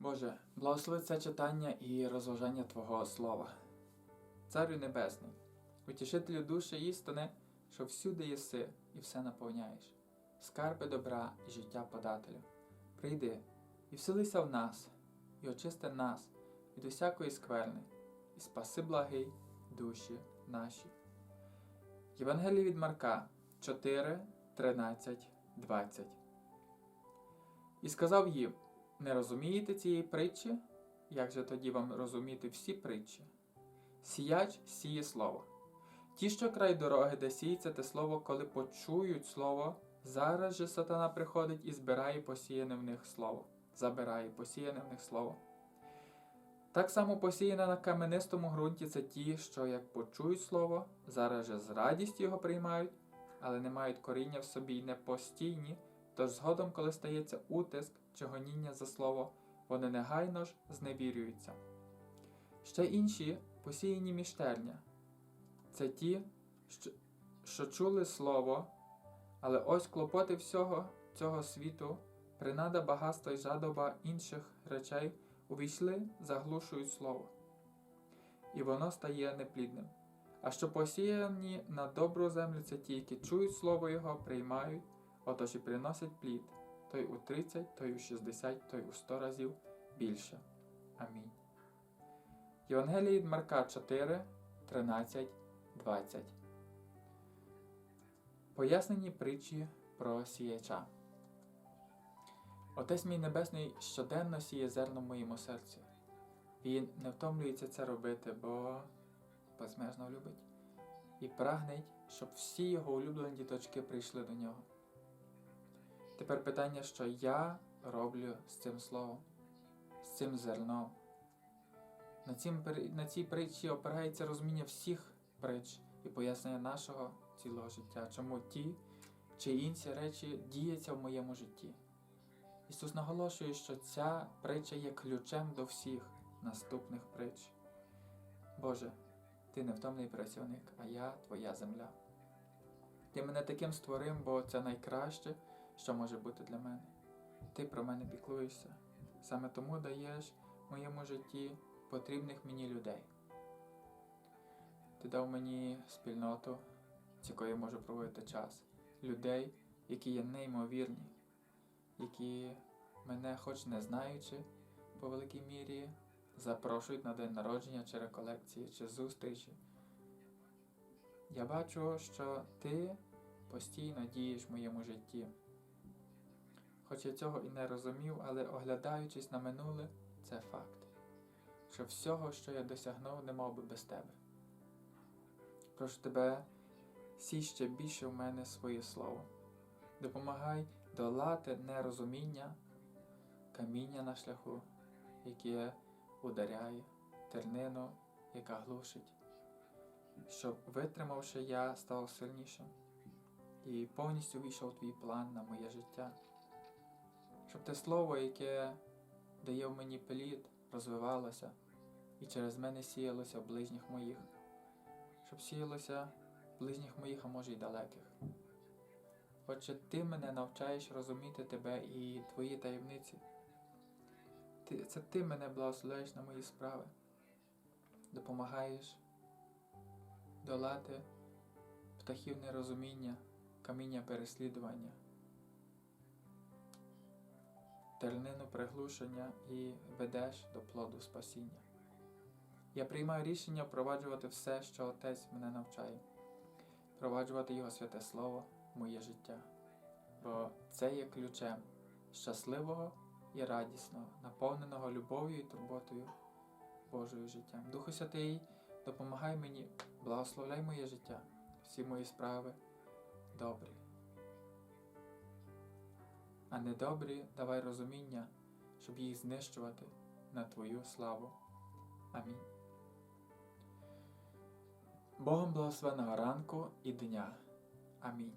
Боже, благослови це читання і розважання Твого Слова. Царю Небесний, утішителю душі істини, що всюди єси і все наповняєш, скарби добра і життя подателю. Прийди і вселися в нас, і очисти нас від усякої скверни, і спаси благий душі наші. Євангеліє від Марка 4, 13, 20. І сказав їм: Не розумієте цієї притчі? Як же тоді вам розуміти всі притчі? Сіяч сіє слово. Ті, що край дороги, де сіється те слово, коли почують слово, зараз же сатана приходить і збирає посіяне в них слово, забирає посіяне в них слово. Так само посіяне на каменистому ґрунті це ті, що як почують слово, зараз же з радістю його приймають, але не мають коріння в собі й не постійні, тож згодом, коли стається утиск чи гоніння за слово, вони негайно ж зневірюються. Ще інші посіяні міжтерня це ті, що, що чули слово, але ось клопоти всього цього світу, принада багатства й жадоба інших речей увійшли, заглушують слово, і воно стає неплідним. А що посіяні на добру землю, це ті, які чують слово Його, приймають, отож і приносять плід, той у 30, той у 60, той у 100 разів більше. Амінь. Євангеліє від Марка 4, 13, 20. Пояснені притчі про сіяча. Отець мій Небесний щоденно сіє зерно в моєму серці. Він не втомлюється це робити, бо безмежно любить і прагнеть, щоб всі його улюблені діточки прийшли до нього. Тепер питання, що я роблю з цим словом, з цим зерном. На, цім, на цій притчі опирається розуміння всіх притч і пояснення нашого цілого життя, чому ті чи інші речі діються в моєму житті. Ісус наголошує, що ця притча є ключем до всіх наступних притч. Боже, Ти невтомний працівник, а я Твоя земля. Ти мене таким створив, бо це найкраще, що може бути для мене. Ти про мене піклуєшся. Саме тому даєш моєму житті потрібних мені людей. Ти дав мені спільноту, з якою я можу проводити час, людей, які є неймовірні, які мене, хоч не знаючи, по великій мірі, запрошують на день народження чи реколекції, чи зустрічі. Я бачу, що ти постійно дієш в моєму житті. Хоч я цього і не розумів, але оглядаючись на минуле, це факт, що всього, що я досягнув, не мав би без тебе. Прошу тебе, сій ще більше в мене своє слово. Допомагай долати нерозуміння, каміння на шляху, яке ударяє, тернину, яка глушить, щоб, витримавши я, став сильнішим і повністю війшов твій план на моє життя. Щоб те слово, яке дає в мені плід, розвивалося і через мене сіялося в ближніх моїх, щоб сіялося в ближніх моїх, а може й далеких. Отже, ти мене навчаєш розуміти тебе і твої таємниці. Ти, це ти мене благословляєш на мої справи, допомагаєш долати птахів нерозуміння, каміння переслідування, тернину приглушення і ведеш до плоду спасіння. Я приймаю рішення впроваджувати все, що Отець мене навчає, впроваджувати Його святе Слово моє життя, бо це є ключем щасливого і радісного, наповненого любов'ю і турботою Божою життям. Духу Святий, допомагай мені, благословляй моє життя, всі мої справи добрі. А недобрі давай розуміння, щоб їх знищувати на Твою славу. Амінь. Богом благословеного ранку і дня. Амінь.